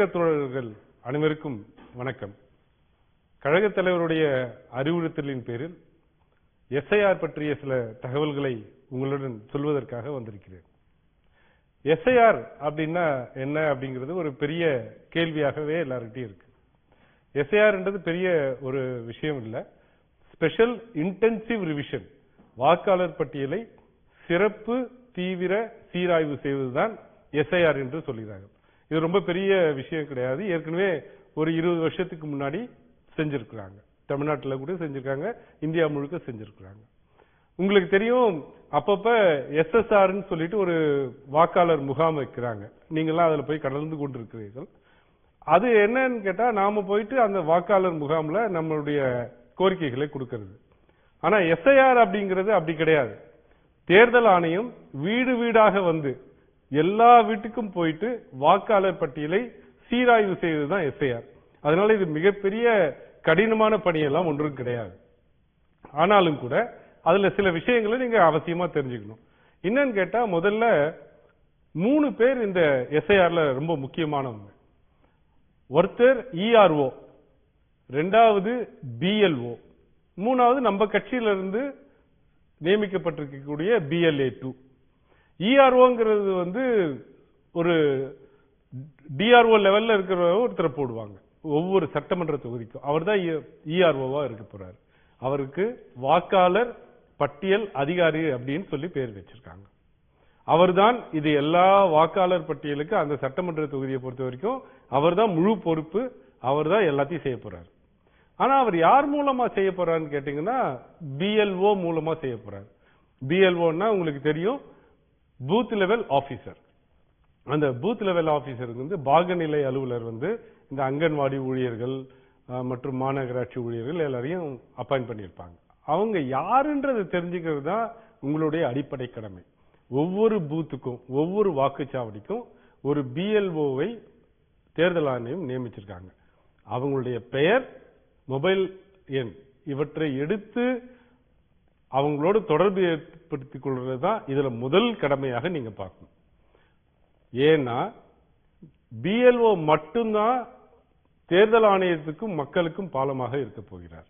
கழக தோழர்கள் அனைவருக்கும் வணக்கம். கழகத் தலைவருடைய அறிவுறுத்தலின் பேரில் எஸ்ஐஆர் பற்றிய சில தகவல்களை உங்களுடன் சொல்வதற்காக வந்திருக்கிறேன். எஸ்ஐஆர் அப்படின்னா என்ன அப்படிங்கிறது ஒரு பெரிய கேள்வியாகவே எல்லார்கிட்டையும் இருக்கு. எஸ்ஐஆர்ன்றது பெரிய ஒரு விஷயம் இல்லை. ஸ்பெஷல் இன்டென்சிவ் ரிவிஷன் வாக்காளர் பட்டியலை சிறப்பு தீவிர சீராய்வு செய்வதுதான் எஸ்ஐஆர் என்று சொல்கிறார்கள். இது ரொம்ப பெரிய விஷயம் கிடையாது. ஏற்கனவே ஒரு இருபது வருஷத்துக்கு முன்னாடி செஞ்சிருக்கிறாங்க. தமிழ்நாட்டில் கூட செஞ்சிருக்காங்க. இந்தியா முழுக்க செஞ்சிருக்கிறாங்க. உங்களுக்கு தெரியும் அப்பப்ப எஸ்எஸ்ஆர்னு சொல்லிட்டு ஒரு வாக்காளர் முகாம் வைக்கிறாங்க. நீங்கெல்லாம் அதில் போய் கலந்து கொண்டிருக்கிறீர்கள். அது என்னன்னு கேட்டா நாம போயிட்டு அந்த வாக்காளர் முகாம்ல நம்மளுடைய கோரிக்கைகளை கொடுக்கிறது. ஆனா எஸ்ஐஆர் அப்படிங்கிறது அப்படி கிடையாது. தேர்தல் ஆணையம் வீடு வீடாக வந்து எல்லா வீட்டுக்கும் போயிட்டு வாக்காளர் பட்டியலை சீராய்வு செய்வதுதான் எஸ்ஐஆர் அதனால இது மிகப்பெரிய கடினமான பணியெல்லாம் ஒன்றும் கிடையாது. ஆனாலும் கூட அதுல சில விஷயங்களை நீங்க அவசியமா தெரிஞ்சுக்கணும். என்னன்னு கேட்டா முதல்ல மூணு பேர் இந்த எஸ்ஐஆர்ல ரொம்ப முக்கியமானவங்க. ஒருத்தர் இஆர்ஓ ரெண்டாவது பிஎல்ஓ மூணாவது நம்ம கட்சியிலிருந்து நியமிக்கப்பட்டிருக்கக்கூடிய பிஎல்ஏ டூ. இஆர்ஓங்கிறது வந்து ஒரு டிஆர்ஓ லெவல்ல இருக்கிற ஒருத்தரை போடுவாங்க. ஒவ்வொரு சட்டமன்ற தொகுதிக்கும். அவர் தான் இஆர்ஓவா இருக்க போறாரு. அவருக்கு வாக்காளர் பட்டியல் அதிகாரி அப்படின்னு சொல்லி பேர் வச்சிருக்காங்க. அவர்தான் இது எல்லா வாக்காளர் பட்டியலுக்கு அந்த சட்டமன்ற தொகுதியை பொறுத்த வரைக்கும் அவர்தான் முழு பொறுப்பு அவர் தான் எல்லாத்தையும் செய்ய போறார். ஆனா அவர் யார் மூலமா செய்ய போறாருன்னு கேட்டீங்கன்னா பிஎல்ஓ மூலமா செய்ய போறார். பிஎல்ஓன்னா உங்களுக்கு தெரியும் பூத் லெவல் ஆபீசர் அந்த பூத் லெவல் ஆபீசருக்கு வந்து பாகநிலை அலுவலர் வந்து இந்த அங்கன்வாடி ஊழியர்கள் மற்றும் மாநகராட்சி ஊழியர்கள் எல்லாரையும் அப்பாயிண்ட் பண்ணியிருப்பாங்க. அவங்க யாருன்றதை தெரிஞ்சுக்கிறது தான் உங்களுடைய அடிப்படை கடமை. ஒவ்வொரு பூத்துக்கும் ஒவ்வொரு வாக்குச்சாவடிக்கும் ஒரு பிஎல்ஓவை தேர்தல் ஆணையம் நியமிச்சிருக்காங்க. அவங்களுடைய பெயர் மொபைல் எண் இவற்றை எடுத்து அவங்களோட தொடர்பு ஏற்படுத்திக் கொள்வது தான் இதில் முதல் கடமையாக நீங்கள் பார்க்கணும். ஏன்னா பிஎல்ஓ மட்டும்தான் தேர்தல் ஆணையத்துக்கும் மக்களுக்கும் பாலமாக இருக்க போகிறார்.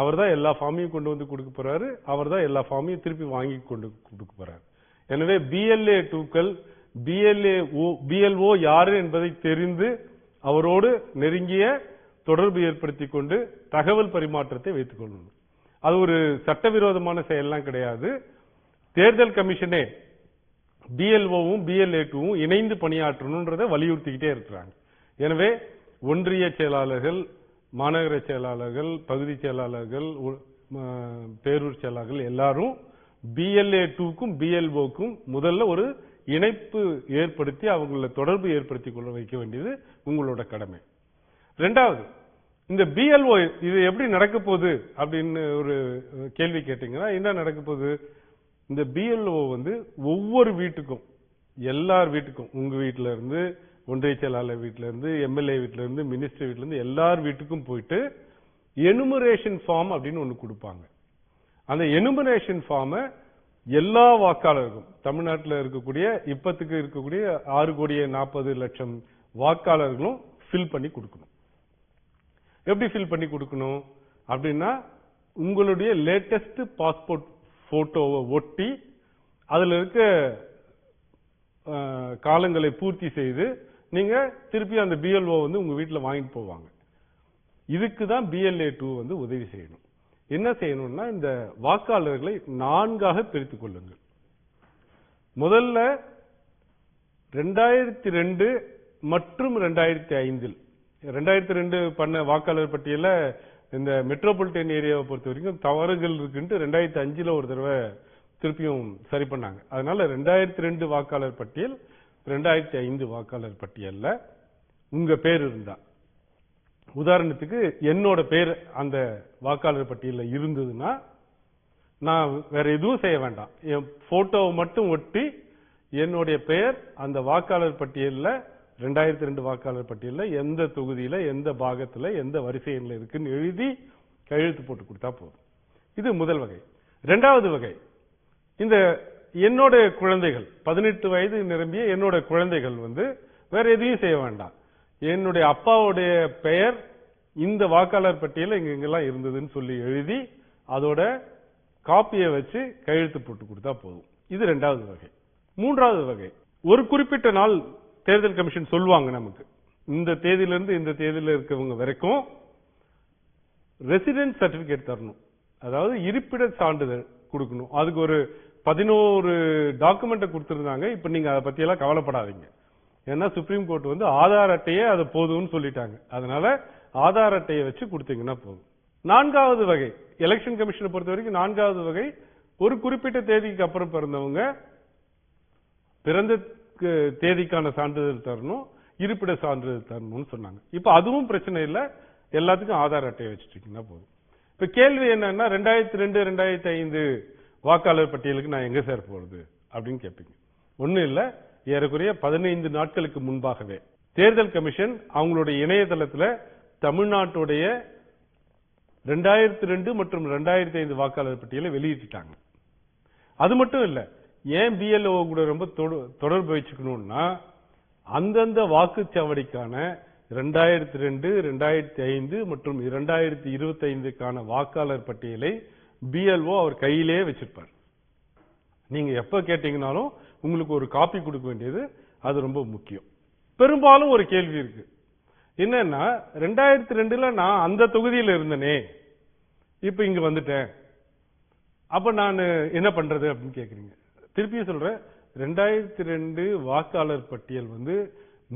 அவர் தான் எல்லா ஃபார்மையும் கொண்டு வந்து கொடுக்க போறாரு. அவர் தான் எல்லா ஃபார்மையும் திருப்பி வாங்கி கொண்டு கொடுக்க போறாரு. எனவே பிஎல்ஏ டூக்கள் பிஎல்ஏ பிஎல்ஓ யாரு என்பதை தெரிந்து அவரோடு நெருங்கிய தொடர்பு ஏற்படுத்தி கொண்டு தகவல் பரிமாற்றத்தை வைத்துக் கொள்ளணும். அது ஒரு சட்டவிரோதமான செயல்லாம் கிடையாது. தேர்தல் கமிஷனே பிஎல்ஓவும் பிஎல்ஏ டூவும் இணைந்து பணியாற்றணுன்றதை வலியுறுத்திக்கிட்டே இருக்கிறாங்க. எனவே ஒன்றிய செயலாளர்கள் மாநகர செயலாளர்கள் பகுதி செயலாளர்கள் பேரூர் செயலாளர்கள் எல்லாரும் பிஎல்ஏ டூக்கும் பிஎல்ஓக்கும் முதல்ல ஒரு இணைப்பு ஏற்படுத்தி அவங்கள தொடர்பு ஏற்படுத்தி கொள்ள வைக்க வேண்டியது உங்களோட கடமை. ரெண்டாவது இந்த பிஎல்ஓ இது எப்படி நடக்க போகுது அப்படின்னு ஒரு கேள்வி கேட்டீங்கன்னா என்ன நடக்க போகுது? இந்த பிஎல்ஓ வந்து ஒவ்வொரு வீட்டுக்கும் எல்லார் வீட்டுக்கும் உங்க வீட்டில இருந்து ஒன்றிய செயலாளர் வீட்டில இருந்து எம்எல்ஏ வீட்டில இருந்து மினிஸ்டர் வீட்டில இருந்து எல்லார் வீட்டுக்கும் போயிட்டு எனுமரேஷன் ஃபார்ம் அப்படின்னு ஒன்று கொடுப்பாங்க. அந்த எனுமரேஷன் ஃபார்மை எல்லா வாக்காளருக்கும் தமிழ்நாட்டில் இருக்கக்கூடிய இப்பத்துக்கு இருக்கக்கூடிய ஆறு கோடியே நாற்பது லட்சம் வாக்காளர்களும் ஃபில் பண்ணி கொடுக்கணும். எப்படி ஃபில் பண்ணி கொடுக்கணும் அப்படின்னா உங்களுடைய லேட்டஸ்ட் பாஸ்போர்ட் போட்டோவை ஒட்டி அதில் இருக்க காலங்களை பூர்த்தி செய்து நீங்க திருப்பி அந்த பிஎல்ஓ வந்து உங்க வீட்டில் வாங்கிட்டு போவாங்க. இதுக்கு தான் பிஎல்ஏ டூ வந்து உதவி செய்யணும். என்ன செய்யணும்னா இந்த வாக்காளர்களை நான்காக பிரித்துக் கொள்ளுங்கள். முதல்ல ரெண்டாயிரத்தி ரெண்டு மற்றும் ரெண்டாயிரத்தி ஐந்தில் ரெண்டாயிரத்தி ரெண்டு பண்ண வாக்காளர் பட்டியல இந்த மெட்ரோபாலிட்டன் ஏரியாவை பொறுத்த வரைக்கும் தவறுகள் இருக்குன்ட்டு ரெண்டாயிரத்தி அஞ்சுல ஒரு தடவை திருப்பியும் சரி பண்ணாங்க. அதனால ரெண்டாயிரத்தி ரெண்டு வாக்காளர் பட்டியல் ரெண்டாயிரத்தி ஐந்து வாக்காளர் பட்டியல்ல உங்க பேர் இருந்தா. உதாரணத்துக்கு என்னோட பேர் அந்த வாக்காளர் பட்டியலில் இருந்ததுன்னா நான் வேற எதுவும் செய்ய வேண்டாம். என் போட்டோவை மட்டும் ஒட்டி என்னுடைய பெயர் அந்த வாக்காளர் பட்டியலில் ரெண்டாயிரத்தி ரெண்டு வாக்காளர் பட்டியலில் எந்த தொகுதியில் எந்த பாகத்தில் எந்த வரிசை எண்ணில் இருக்குன்னு எழுதி கையெழுத்து போட்டு கொடுத்தா போதும். இது முதல் வகை. ரெண்டாவது வகை. இந்த என்னோட குழந்தைகள் பதினெட்டு வயது நிரம்பிய என்னோட குழந்தைகள் வந்து வேற எதையும் செய்ய வேண்டாம். என்னுடைய அப்பாவுடைய பெயர் இந்த வாக்காளர் பட்டியலில் இங்கெங்கெல்லாம் இருந்ததுன்னு சொல்லி எழுதி அதோட காப்பியை வச்சு கையெழுத்து போட்டு கொடுத்தா போதும். இது ரெண்டாவது வகை. மூன்றாவது வகை. ஒரு குறிப்பிட்ட நாள் தேர்தல் கமிஷன் சொல்லுவாங்க நமக்கு. இந்த தேதியிலிருந்து இந்த தேதியில் இருக்கவங்க வரைக்கும் ரெசிடென்ட் சர்டிபிகேட் தரணும். அதாவது இருப்பிட சான்றிதழ் கொடுக்கணும். அதுக்கு ஒரு பதினோரு டாக்குமெண்ட்டை கொடுத்துருந்தாங்க. இப்போ நீங்கள் அதை பற்றியெல்லாம் கவலைப்படாதீங்க. ஏன்னா சுப்ரீம் கோர்ட் வந்து ஆதார் அட்டையே அது போதும்னு சொல்லிட்டாங்க. அதனால ஆதார் அட்டையை வச்சு கொடுத்தீங்கன்னா போதும். நான்காவது வகை எலெக்ஷன் கமிஷனை பொறுத்த வரைக்கும் நான்காவது வகை ஒரு குறிப்பிட்ட தேதிக்கு அப்புறம் பிறந்தவங்க பிறந்த தேதிக்கான சான்றிதழ் தரணும் இருப்பிட சான்றிதழ் தரணும்னு சொன்னாங்க. இப்போ அதுவும் பிரச்சனை இல்லை எல்லாத்துக்கும் ஆதார் அட்டையை வச்சுட்டீங்கன்னா போதும். இப்போ கேள்வி என்னன்னா ரெண்டாயிரத்தி ரெண்டு ரெண்டாயிரத்தி ஐந்து வாக்காளர் பட்டியலுக்கு நான் எங்கே சேர போகிறது அப்படின்னு கேட்பீங்க ஒன்றும் இல்லை ஏறக்குறைய பதினைந்து நாட்களுக்கு முன்பாகவே தேர்தல் கமிஷன் அவங்களுடைய இணையதளத்தில் தமிழ்நாட்டுடைய ரெண்டாயிரத்தி ரெண்டு மற்றும் ரெண்டாயிரத்தி ஐந்து வாக்காளர் பட்டியலை வெளியிட்டுட்டாங்க. அது மட்டும் இல்லை ஏன் பிஎல்ஓ கூட ரொம்ப தொடர்பு வச்சுக்கணும்னா அந்தந்த வாக்குச்சாவடிக்கான ரெண்டாயிரத்தி ரெண்டு ரெண்டாயிரத்தி ஐந்து மற்றும் இரண்டாயிரத்தி இருபத்தி ஐந்துக்கான வாக்காளர் பட்டியலை பிஎல்ஓ அவர் கையிலே வச்சிருப்பார். நீங்க எப்ப கேட்டீங்கனாலும் உங்களுக்கு ஒரு காப்பி கொடுக்க வேண்டியது அது ரொம்ப முக்கியம். பெரும்பாலும் ஒரு கேள்வி இருக்கு. என்னன்னா ரெண்டாயிரத்தி ரெண்டுல நான் அந்த தொகுதியில் இருந்தனே இப்ப இங்க வந்துட்டேன். அப்ப நான் என்ன பண்றது அப்படின்னு கேக்குறீங்க? திருப்பியும் சொல்றேன் ரெண்டாயிரத்தி ரெண்டு வாக்காளர் பட்டியல் வந்து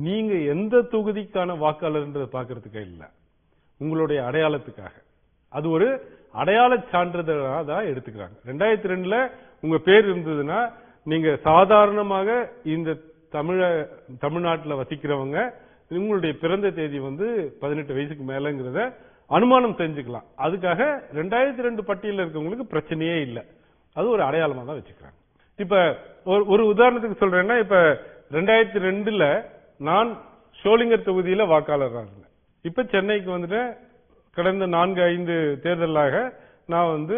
நீங்க எந்த தொகுதிக்கான வாக்காளர்ன்றதை பாக்குறதுக்கு இல்லை. உங்களுடைய அடையாளத்துக்காக. அது ஒரு அடையாள சான்றிதழாக தான் எடுத்துக்கிறாங்க. ரெண்டாயிரத்தி ரெண்டுல உங்க பேர் இருந்ததுன்னா நீங்க சாதாரணமாக இந்த தமிழ தமிழ்நாட்டில் வசிக்கிறவங்க உங்களுடைய பிறந்த தேதி வந்து பதினெட்டு வயசுக்கு மேலங்கிறத அனுமானம் செஞ்சுக்கலாம். அதுக்காக ரெண்டாயிரத்தி ரெண்டு பட்டியலில் இருக்கவங்களுக்கு பிரச்சனையே இல்லை. அது ஒரு அடையாளமாக தான் வச்சுக்கிறாங்க. இப்ப ஒரு ஒரு உதாரணத்துக்கு சொல்றேன்னா இப்ப ரெண்டாயிரத்தி ரெண்டுல நான் ஷோலிங்கர் தொகுதியில வாக்காளராக இருந்தேன் இப்ப சென்னைக்கு வந்துட்டேன் கடந்த நான்கு ஐந்து தேர்தலாக நான் வந்து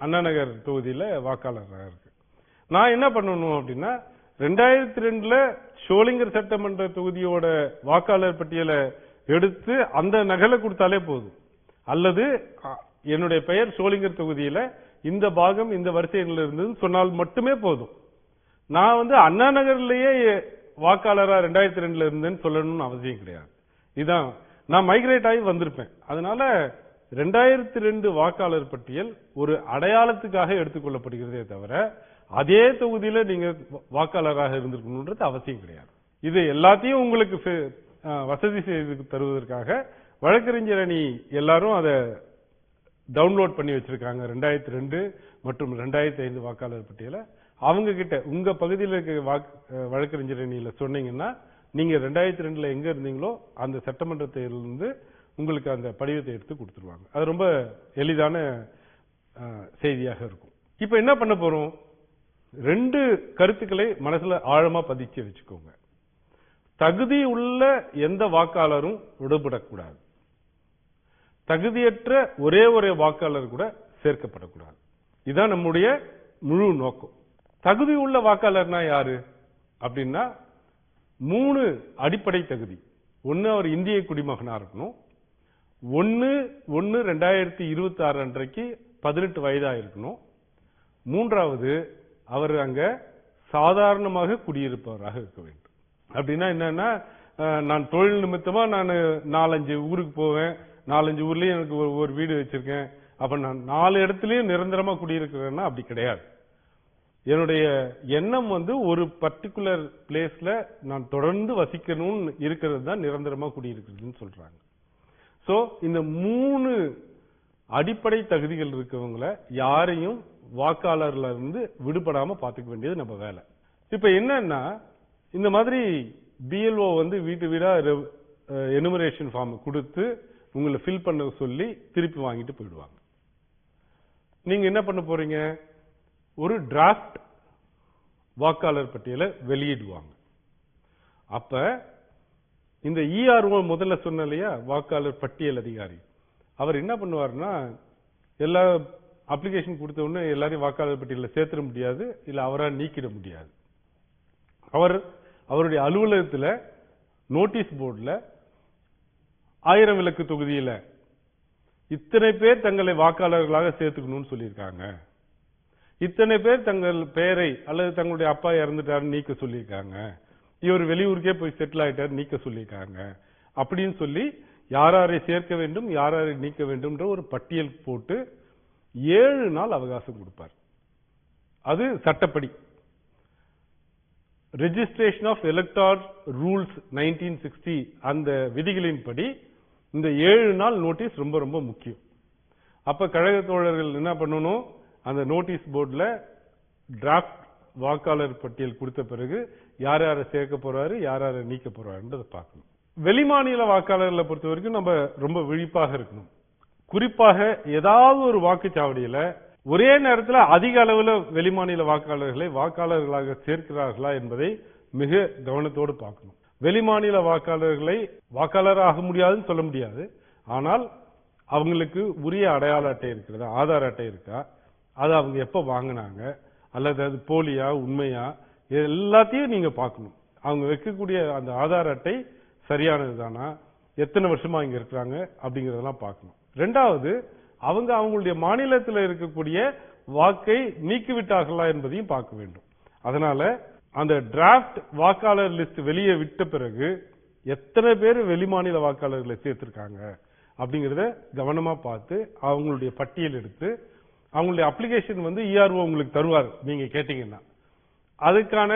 அண்ணாநகர் தொகுதியில வாக்காளராக இருக்கேன். நான் என்ன பண்ணணும் அப்படின்னா ரெண்டாயிரத்தி ரெண்டுல ஷோலிங்கர் சட்டமன்ற தொகுதியோட வாக்காளர் பட்டியலை எடுத்து அந்த நகலை கொடுத்தாலே போதும். அல்லது என்னுடைய பெயர் ஷோலிங்கர் தொகுதியில இந்த பாகம் இந்த வரிசையில் இருந்ததுன்னு சொன்னால் மட்டுமே போதும். நான் வந்து அண்ணா நகர்லயே வாக்காளரா ரெண்டாயிரத்தி ரெண்டுல இருந்தேன்னு சொல்லணும்னு அவசியம் கிடையாது. இதான் நான் மைக்ரேட் ஆகி வந்திருப்பேன். அதனால ரெண்டாயிரத்தி ரெண்டு வாக்காளர் பட்டியல் ஒரு அடையாளத்துக்காக எடுத்துக்கொள்ளப்படுகிறதே தவிர அதே தொகுதியில நீங்க வாக்காளராக இருந்திருக்கணும்ன்றது அவசியம் கிடையாது. இது எல்லாத்தையும் உங்களுக்கு வசதி செய்து தருவதற்காக வழக்கறிஞர் அணி எல்லாரும் அதை டவுன்லோட் பண்ணி வச்சிருக்காங்க ரெண்டாயிரத்தி ரெண்டு மற்றும் ரெண்டாயிரத்தி ஐந்து வாக்காளர் பட்டியலை. அவங்க கிட்ட உங்க பகுதியில் இருக்க வாக்கு- வழக்கறிஞர் அணியில் சொன்னீங்கன்னா நீங்க ரெண்டாயிரத்தி ரெண்டுல எங்க இருந்தீங்களோ அந்த சட்டமன்ற தேர்தலிருந்து உங்களுக்கு அந்த படிவத்தை எடுத்து கொடுத்துருவாங்க. அது ரொம்ப எளிதான செய்தியாக இருக்கும். இப்போ என்ன பண்ண போறோம்? ரெண்டு கருத்துக்களை மனசுல ஆழமா பதிச்சு வச்சுக்கோங்க. தகுதி உள்ள எந்த வாக்காளரும் விடுபடக்கூடாது. தகுதியற்ற ஒரே ஒரு வாக்காளர் கூட சேர்க்கப்படக்கூடாது. இதுதான் நம்முடைய முழு நோக்கம். தகுதி உள்ள வாக்காளர்னா யாரு? அப்படின்னா மூணு அடிப்படை தகுதி. ஒன்று அவர் இந்திய குடிமகனாக இருக்கணும். ஒன்று ஒன்று ரெண்டாயிரத்தி இருபத்தி ஆறு அன்றைக்கு பதினெட்டு வயதாக இருக்கணும். மூன்றாவது அவர் அங்கே சாதாரணமாக குடியிருப்பவராக இருக்க வேண்டும். அப்படின்னா என்னன்னா நான் தொழில் நிமித்தமாக நான் நாலஞ்சு ஊருக்கு போவேன். நாலஞ்சு ஊர்லயும் எனக்கு ஒரு வீடு வச்சிருக்கேன். அப்ப நான் நாலு இடத்துலயும் நிரந்தரமா குடியிருக்கிறேன்னா அப்படி கிடையாது. என்னுடைய எண்ணம் வந்து ஒரு பர்டிகுலர் பிளேஸ்ல நான் தொடர்ந்து வசிக்கணும்னு இருக்கிறது தான் நிரந்தரமா குடியிருக்கிறதுன்னு சொல்றாங்க. சோ இந்த மூணு அடிப்படை தகுதிகள் இருக்கவங்கள யாரையும் வாக்காளர்ல இருந்து விடுபடாம பாத்துக்க வேண்டியது நம்ம வேலை. இப்ப என்னன்னா இந்த மாதிரி பிஎல்ஓ வந்து வீட்டு வீடா எனுமரேஷன் ஃபார்ம் கொடுத்து உங்களை ஃபில் பண்ண சொல்லி திருப்பி வாங்கிட்டு போயிடுவாங்க. நீங்க என்ன பண்ண போறீங்க? ஒரு டிராஃப்ட் வாக்காளர் பட்டியலை வெளியிடுவாங்க. அப்ப இந்த இஆர்ஓ முதல்ல சொன்ன இல்லையா? வாக்காளர் பட்டியல் அதிகாரி. அவர் என்ன பண்ணுவார்னா எல்லா அப்ளிகேஷன் கொடுத்த உடனே எல்லாரையும் வாக்காளர் பட்டியலில் சேர்த்துட முடியாது இல்லை அவரால் நீக்கிட முடியாது. அவர் அவருடைய அலுவலகத்தில் நோட்டீஸ் போர்டில் ஆயிரம் விளக்கு தொகுதியில இத்தனை பேர் தங்களை வாக்காளர்களாக சேர்த்துக்கணும்னு சொல்லியிருக்காங்க. இத்தனை பேர் தங்கள் பெயரை அல்லது தங்களுடைய அப்பா இறந்துட்டாருன்னு நீக்க சொல்லியிருக்காங்க. இவர் வெளியூருக்கே போய் செட்டில் ஆயிட்டார் நீக்க சொல்லியிருக்காங்க. அப்படின்னு சொல்லி யாராரை சேர்க்க வேண்டும் யாராரை நீக்க வேண்டும்ன்ற ஒரு பட்டியல் போட்டு ஏழு நாள் அவகாசம் கொடுப்பார். அது சட்டப்படி. Registration of elector rules nineteen sixty அந்த விதிகளின்படி இந்த ஏழு நாள் நோட்டீஸ் ரொம்ப ரொம்ப முக்கியம். அப்ப கழக தோழர்கள் என்ன பண்ணணும்? அந்த நோட்டீஸ் போர்டில் டிராஃப்ட் வாக்காளர் பட்டியல் கொடுத்த பிறகு யார் யாரை சேர்க்க போறாரு யார் யாரை நீக்க போறாருன்றதை பார்க்கணும். வெளிமாநில வாக்காளர்களை பொறுத்த வரைக்கும் நம்ம ரொம்ப விழிப்பாக இருக்கணும். குறிப்பாக ஏதாவது ஒரு வாக்குச்சாவடியில ஒரே நேரத்தில் அதிக அளவில் வெளிமாநில வாக்காளர்களை வாக்காளர்களாக சேர்க்கிறார்களா என்பதை மிக கவனத்தோடு பார்க்கணும். வெளிமாநில வாக்காளர்களை வாக்காளர் ஆக முடியாதுன்னு சொல்ல முடியாது. ஆனால் அவங்களுக்கு உரிய அடையாள அட்டை இருக்கிறதா ஆதார் அட்டை இருக்கா அதை அவங்க எப்போ வாங்கினாங்க அல்லது அது போலியா உண்மையா இது எல்லாத்தையும் நீங்க பார்க்கணும். அவங்க வைக்கக்கூடிய அந்த ஆதார் அட்டை சரியானது தானா எத்தனை வருஷமா இங்க இருக்கிறாங்க அப்படிங்கறதெல்லாம் பார்க்கணும். ரெண்டாவது அவங்க அவங்களுடைய மாநிலத்தில் இருக்கக்கூடிய வாக்கை நீக்கிவிட்டார்களா என்பதையும் பார்க்க வேண்டும். அதனால அந்த டிராப்ட் வாக்காளர் லிஸ்ட் வெளியே விட்ட பிறகு எத்தனை பேர் வெளிமாநில வாக்காளர்களை சேர்த்திருக்காங்க அப்படிங்கிறத கவனமா பார்த்து அவங்களுடைய பட்டியல் எடுத்து அவங்களுடைய அப்ளிகேஷன் வந்து இஆர்ஓ உங்களுக்கு தருவார் நீங்க கேட்டீங்கன்னா. அதுக்கான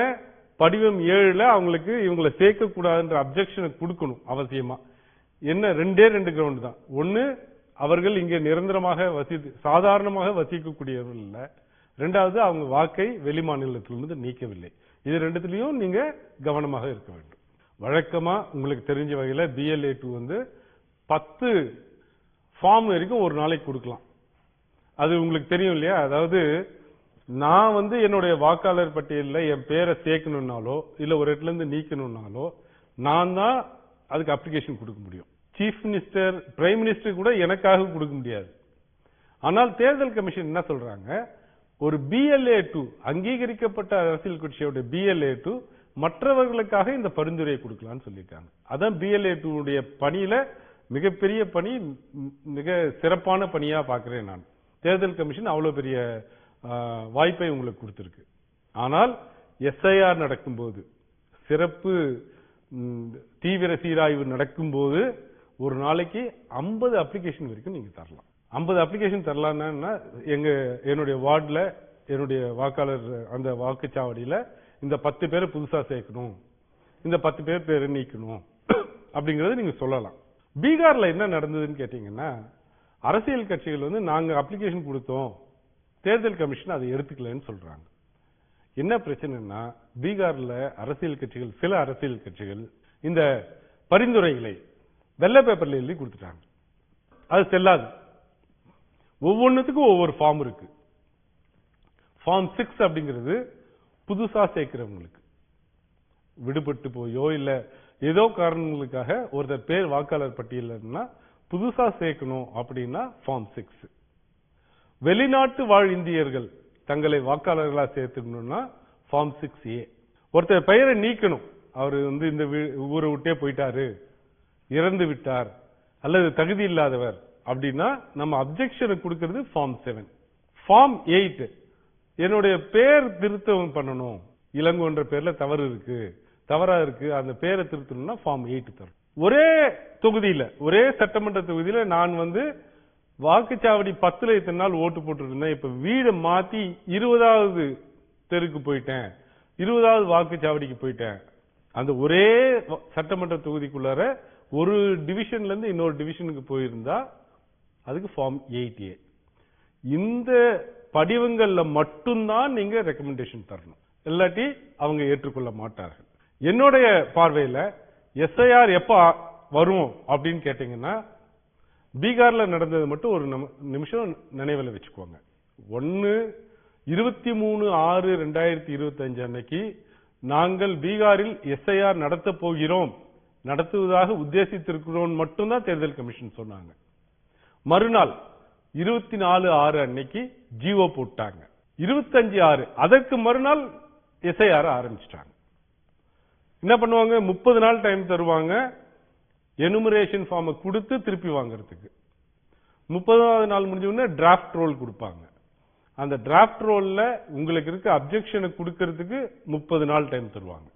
படிவம் ஏழுல அவங்களுக்கு இவங்களை சேர்க்கக்கூடாதுன்ற அப்ஜெக்ஷனை கொடுக்கணும் அவசியமா. என்ன? ரெண்டே ரெண்டு கிரவுண்ட் தான். ஒன்னு அவர்கள் இங்கே நிரந்தரமாக வசி சாதாரணமாக வசிக்கக்கூடியவர்கள் இல்லை. ரெண்டாவது அவங்க வாக்கை வெளிமாநிலத்திலிருந்து நீக்கவில்லை. இது ரெண்டுத்திலையும் நீங்க கவனமாக இருக்க வேண்டும். வழக்கமா உங்களுக்கு தெரிஞ்ச வகையில பிஎல்ஏ டூ வந்து பத்து ஃபார்ம் வரைக்கும் ஒரு நாளைக்கு கொடுக்கலாம். அது உங்களுக்கு தெரியும் இல்லையா? அதாவது நான் வந்து என்னுடைய வாக்காளர் பட்டியலில் என் பேரை சேர்க்கணும்னாலோ இல்லை ஒரு இடத்துல இருந்து நீக்கணும்னாலோ நான் தான் அதுக்கு அப்ளிகேஷன் கொடுக்க முடியும். சீஃப் மினிஸ்டர் பிரைம் மினிஸ்டர் கூட எனக்காக கொடுக்க முடியாது. ஆனால் தேர்தல் கமிஷன் என்ன சொல்றாங்க? ஒரு பிஎல்ஏ டூ அங்கீகரிக்கப்பட்ட அரசியல் கட்சியோட பிஎல்ஏ டூ மற்றவர்களுக்காக இந்த பரிந்துரையை கொடுக்கலாம்னு சொல்லியிருக்காங்க அதான் பிஎல்ஏ டூ உடைய பணியில மிகப்பெரிய பணி மிக சிறப்பான பணியா பார்க்கிறேன் நான். தேர்தல் கமிஷன் அவ்வளவு பெரிய வாய்ப்பை உங்களுக்கு கொடுத்திருக்கு. ஆனால் எஸ்ஐஆர் நடக்கும்போது சிறப்பு தீவிர சீராய்வு நடக்கும்போது ஒரு நாளைக்கு 50 அப்ளிகேஷன் வரைக்கும் நீங்க தரலாம். 50 அப்ளிகேஷன் தரலான்னா எங்க என்னுடைய வார்டில் என்னுடைய வாக்காளர் அந்த வாக்குச்சாவடியில் இந்த பத்து பேரை புதுசா சேர்க்கணும். இந்த பத்து பேர் பேரை நீக்கணும். அப்படிங்கறத நீங்க சொல்லலாம். பீகார்ல என்ன நடந்ததுன்னு கேட்டீங்கன்னா அரசியல் கட்சிகள் வந்து நாங்க அப்ளிகேஷன் கொடுத்தோம். தேர்தல் கமிஷன் அதை எடுத்துக்கலன்னு சொல்றாங்க. என்ன பிரச்சனைன்னா பீகார்ல அரசியல் கட்சிகள் சில அரசியல் கட்சிகள் இந்த பரிந்துரைகளை வெள்ளை பேப்பர்ல எழுதி கொடுத்துட்டாங்க. அது செல்லாது. ஒவ்வொன்றுத்துக்கும் ஒவ்வொரு ஃபார்ம் இருக்கு. ஃபார்ம் சிக்ஸ் அப்படிங்கிறது புதுசா சேர்க்கிறவங்களுக்கு. விடுபட்டு போயோ இல்ல ஏதோ காரணங்களுக்காக ஒருத்தர் பேர் வாக்காளர் பட்டியலன்னா புதுசா சேர்க்கணும் அப்படின்னா ஃபார்ம் சிக்ஸ் வெளிநாட்டு வாழ் இந்தியர்கள் தங்களை வாக்காளர்களாக சேர்த்துக்கணும்னா ஃபார்ம் சிக்ஸ் ஏ ஒருத்தர் பெயரை நீக்கணும். அவர் வந்து இந்த வீ- ஊரை விட்டே போயிட்டாரு. இறந்து விட்டார். அல்லது தகுதி இல்லாதவர். அப்படின்னா நம்ம அப்ஜெக்ஷனை கொடுக்கறது ஃபார்ம் செவன் ஃபார்ம் எயிட் என்னுடைய பேர் திருத்தம் பண்ணணும். இளங்கோன்ற பேர்ல தவறு இருக்கு. தவறா இருக்கு. அந்த பேரை திருத்தணும்னா ஃபார்ம் எயிட் தரும். ஒரே தொகுதியில ஒரே சட்டமன்ற தொகுதியில நான் வந்து வாக்குச்சாவடி பத்துல இத்தனை நாள் ஓட்டு போட்டுருந்தேன். இப்ப வீடை மாத்தி இருபதாவது தெருக்கு போயிட்டேன். இருபதாவது வாக்குச்சாவடிக்கு போயிட்டேன். அந்த ஒரே சட்டமன்ற தொகுதிக்குள்ளார ஒரு டிவிஷன்ல இருந்து இன்னொரு டிவிஷனுக்கு போயிருந்தா அதுக்கு ஃபார்ம் எயிட் ஏ இந்த படிவங்களில் மட்டும்தான் நீங்கள் ரெக்கமெண்டேஷன் தரணும். இல்லாட்டி அவங்க ஏற்றுக்கொள்ள மாட்டார்கள். என்னுடைய பார்வையில் எஸ்ஐஆர் எப்போ வரும் அப்படின்னு கேட்டிங்கன்னா பீகாரில் நடந்தது மட்டும் ஒரு நிமிஷம் நினைவில் வச்சுக்கோங்க. ஒன்று இருபத்தி மூணு ஆறு ரெண்டாயிரத்தி இருபத்தஞ்சு அன்னைக்கு நாங்கள் பீகாரில் எஸ்ஐஆர் நடத்த போகிறோம். நடத்துவதாக உத்தேசித்திருக்கிறோம் மட்டும்தான் தேர்தல் கமிஷன் சொன்னாங்க. மறுநாள் இருபத்தி நாலு ஆறு அன்னைக்கு ஜிஓ போட்டாங்க. இருபத்தஞ்சு ஆறு. அதற்கு மறுநாள் எஸ்ஐஆர் ஆரம்பிச்சிட்டாங்க. என்ன பண்ணுவாங்க? முப்பது நாள் டைம் தருவாங்க. எனுமரேஷன் ஃபார்மை கொடுத்து திருப்பி வாங்குறதுக்கு. முப்பதாவது நாள் முடிஞ்ச உடனே டிராஃப்ட் ரோல் கொடுப்பாங்க. அந்த டிராஃப்ட் ரோல்ல உங்களுக்கு இருக்க அப்ஜெக்ஷனை கொடுக்கறதுக்கு முப்பது நாள் டைம் தருவாங்க.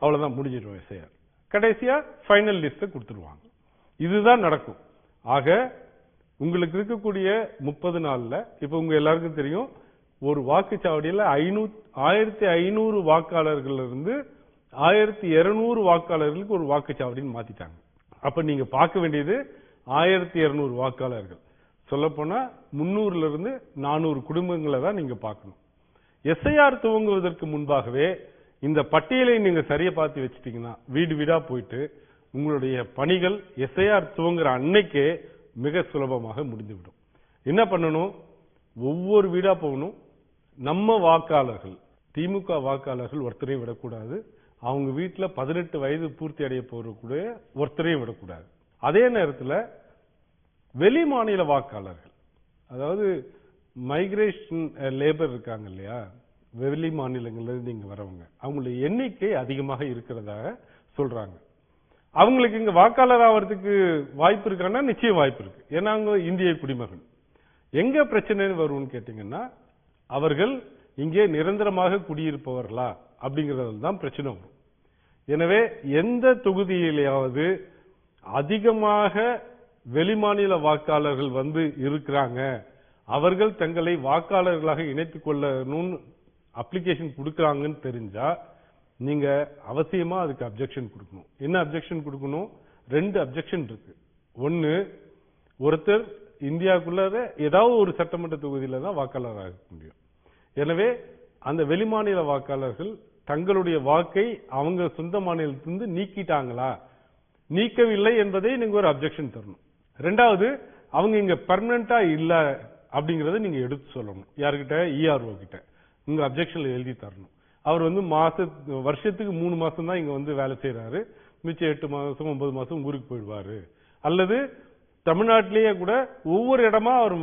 அவ்வளவுதான் முடிஞ்சிடும் எஸ்ஐஆர். கடைசியா ஃபைனல் லிஸ்ட்டை கொடுத்துருவாங்க. இதுதான் நடக்கும். ஆக உங்களுக்கு இருக்கக்கூடிய முப்பது நாள்ல இப்ப உங்க எல்லாருக்கும் தெரியும் ஒரு வாக்குச்சாவடியில ஐநூ ஆயிரத்தி ஐநூறு வாக்காளர்கள் இருந்து ஆயிரத்தி இருநூறு வாக்காளர்களுக்கு ஒரு வாக்குச்சாவடின்னு மாத்திட்டாங்க. அப்ப நீங்க பார்க்க வேண்டியது ஆயிரத்தி இருநூறு வாக்காளர்கள். சொல்லப்போனா முன்னூறுல இருந்து நானூறு குடும்பங்களை தான் நீங்க பார்க்கணும். எஸ்ஐஆர் துவங்குவதற்கு முன்பாகவே இந்த பட்டியலை நீங்க சரியா பார்த்து வச்சுட்டீங்கன்னா வீடு வீடா போயிட்டு உங்களுடைய பணிகள் எஸ்ஐஆர் துவங்குற அன்னைக்கே மிக சுலபமாக முடிந்துவிடும். என்ன பண்ணணும்? ஒவ்வொரு வீடா போகணும். நம்ம வாக்காளர்கள் திமுக வாக்காளர்கள் ஒருத்தரையும் விடக்கூடாது. அவங்க வீட்டில் பதினெட்டு வயது பூர்த்தி அடைய போகக்கூடிய ஒருத்தரையும் விடக்கூடாது. அதே நேரத்தில் வெளி மாநில வாக்காளர்கள் அதாவது மைக்ரேஷன் லேபர் இருக்காங்க இல்லையா? வெளி மாநிலங்கள்லேருந்து இருந்து வரவங்க அவங்களுடைய எண்ணிக்கை அதிகமாக இருக்கிறதாக சொல்கிறாங்க அவங்களுக்கு இங்க வாக்காளர் ஆகிறதுக்கு வாய்ப்பு இருக்கான்னா நிச்சயம் வாய்ப்பு இருக்கு. ஏன்னா அவங்க இந்திய குடிமகன். எங்க பிரச்சனை வரும்னு கேட்டீங்கன்னா அவர்கள் இங்கே நிரந்தரமாக குடியிருப்பவர்களா அப்படிங்கறதுல தான் பிரச்சனை வரும். எனவே எந்த தொகுதியிலேயாவது அதிகமாக வெளிமாநில வாக்காளர்கள் வந்து இருக்கிறாங்க அவர்கள் தங்களை வாக்காளர்களாக இணைத்துக் கொள்ளணும்னு அப்ளிகேஷன் கொடுக்குறாங்கன்னு தெரிஞ்சா நீங்க அவசியமா அதுக்கு அப்ஜெக்ஷன் கொடுக்கணும். என்ன அப்ஜெக்ஷன் கொடுக்கணும்? ரெண்டு அப்ஜெக்ஷன் இருக்கு. ஒன்னு ஒருத்தர் இந்தியாவுக்குள்ள ஏதாவது ஒரு சட்டமன்ற தொகுதியில தான் வாக்காளராக முடியும். எனவே அந்த வெளிமாநில வாக்காளர்கள் தங்களுடைய வாக்கை அவங்க சொந்த மாநிலத்திலிருந்து நீக்கிட்டாங்களா? நீக்கவில்லை என்பதை நீங்க ஒரு அப்ஜெக்ஷன் தரணும். ரெண்டாவது அவங்க இங்க பர்மனண்டா இல்ல அப்படிங்கறத நீங்க எடுத்து சொல்லணும். யாருக்கிட்ட இஆர்ஓ கிட்ட. உங்க அப்ஜெக்ஷன்ல எழுதி தரணும். அவர் வந்து மாச வருஷத்துக்கு மூணு மாசம் தான் இங்க வந்து வேலை செய்யறாரு மிச்சம் எட்டு மாசம் ஒன்பது மாசம் ஊருக்கு போயிடுவாரு. அல்லது தமிழ்நாட்டிலேயே கூட ஒவ்வொரு இடமா அவர்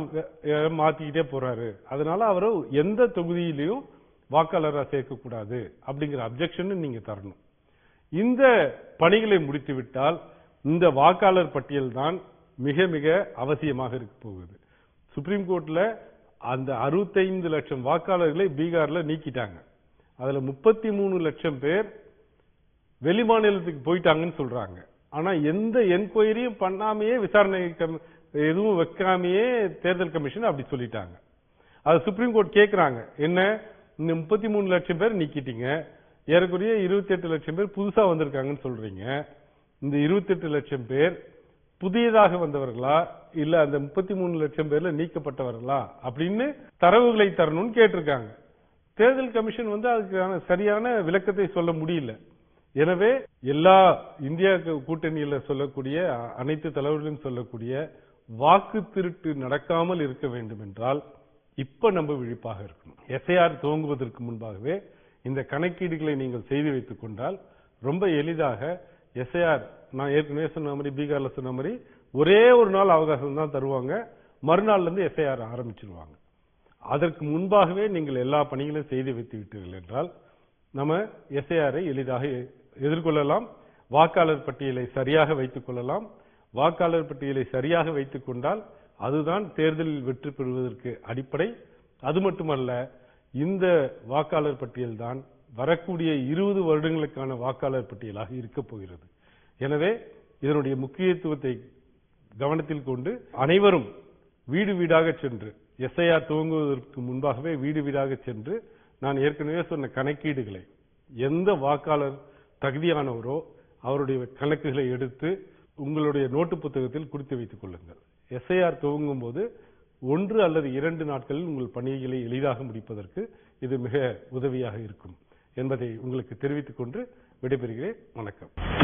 மாத்திக்கிட்டே போறாரு. அதனால அவரை எந்த தொகுதியிலையும் வாக்காளராக சேர்க்கக்கூடாது அப்படிங்கிற அப்ஜெக்ஷன் நீங்க தரணும். இந்த பணிகளை முடித்துவிட்டால் இந்த வாக்காளர் பட்டியல் தான் மிக மிக அவசியமாக இருக்க போகுது. சுப்ரீம் கோர்ட்ல அந்த அறுபத்தைந்து லட்சம் வாக்காளர்களை பீகார்ல நீக்கிட்டாங்க. அதுல முப்பத்தி மூணு லட்சம் பேர் வெளிமாநிலத்துக்கு போயிட்டாங்கன்னு சொல்றாங்க. ஆனா எந்த என்கொயரியும் பண்ணாமையே விசாரணை கம்- எதுவும் வைக்காமையே தேர்தல் கமிஷன் அப்படி சொல்லிட்டாங்க. அது சுப்ரீம் கோர்ட் கேட்குறாங்க என்ன? இந்த முப்பத்தி மூணு லட்சம் பேர் நீக்கிட்டீங்க. ஏறக்குறைய இருபத்தி எட்டு லட்சம் பேர் புதுசா வந்திருக்காங்கன்னு சொல்றீங்க. இந்த இருபத்தி எட்டு லட்சம் பேர் புதியதாக வந்தவர்களா? இல்ல அந்த முப்பத்தி மூணு லட்சம் பேர்ல நீக்கப்பட்டவர்களா? அப்படின்னு தரவுகளை தரணும்னு கேட்டிருக்காங்க. தேர்தல் கமிஷன் வந்து அதுக்கான சரியான விளக்கத்தை சொல்ல முடியல. எனவே எல்லா இந்தியா கு- கூட்டணியில சொல்லக்கூடிய அனைத்து தலைவர்களும் சொல்லக்கூடிய வாக்கு திருட்டு நடக்காமல் இருக்க வேண்டும் என்றால் இப்ப நம்ம விழிப்பாக இருக்கணும். எஸ்ஐஆர் துவங்குவதற்கு முன்பாகவே இந்த கணக்கீடுகளை நீங்கள் செய்து வைத்துக் கொண்டால் ரொம்ப எளிதாக எஸ்ஐஆர் நான் ஏற்கனவே சொன்ன மாதிரி பீகார்ல சொன்ன மாதிரி ஒரே ஒரு நாள் அவகாசம் தான் தருவாங்க. மறுநாள்ல இருந்து எஸ்ஐஆர் ஆரம்பிச்சிருவாங்க. அதற்கு முன்பாகவே நீங்கள் எல்லா பணிகளையும் செய்து வைத்து விட்டீர்கள் என்றால் நம்ம எஸ்ஐஆரை எளிதாக எ- எதிர்கொள்ளலாம். வாக்காளர் பட்டியலை சரியாக வைத்துக் கொள்ளலாம். வாக்காளர் பட்டியலை சரியாக வைத்துக் கொண்டால் அதுதான் தேர்தலில் வெற்றி பெறுவதற்கு அடிப்படை. அது மட்டுமல்ல இந்த வாக்காளர் பட்டியல் தான் வரக்கூடிய இருபது வருடங்களுக்கான வாக்காளர் பட்டியலாக இருக்கப் போகிறது. எனவே இதனுடைய முக்கியத்துவத்தை கவனத்தில் கொண்டு அனைவரும் வீடு வீடாக சென்று எஸ்ஐஆர் துவங்குவதற்கு முன்பாகவே வீடு வீடாக சென்று நான் ஏற்கனவே சொன்ன கணக்கீடுகளை எந்த வாக்காளர் தகுதியானவரோ அவருடைய கணக்குகளை எடுத்து உங்களுடைய நோட்டு புத்தகத்தில் குறித்து வைத்துக் கொள்ளுங்கள். எஸ்ஐஆர் துவங்கும் போது ஒன்று அல்லது இரண்டு நாட்களில் உங்கள் பணிகளை எளிதாக முடிப்பதற்கு இது மிக உதவியாக இருக்கும் என்பதை உங்களுக்கு தெரிவித்துக் கொண்டு விடைபெறுகிறேன். வணக்கம்.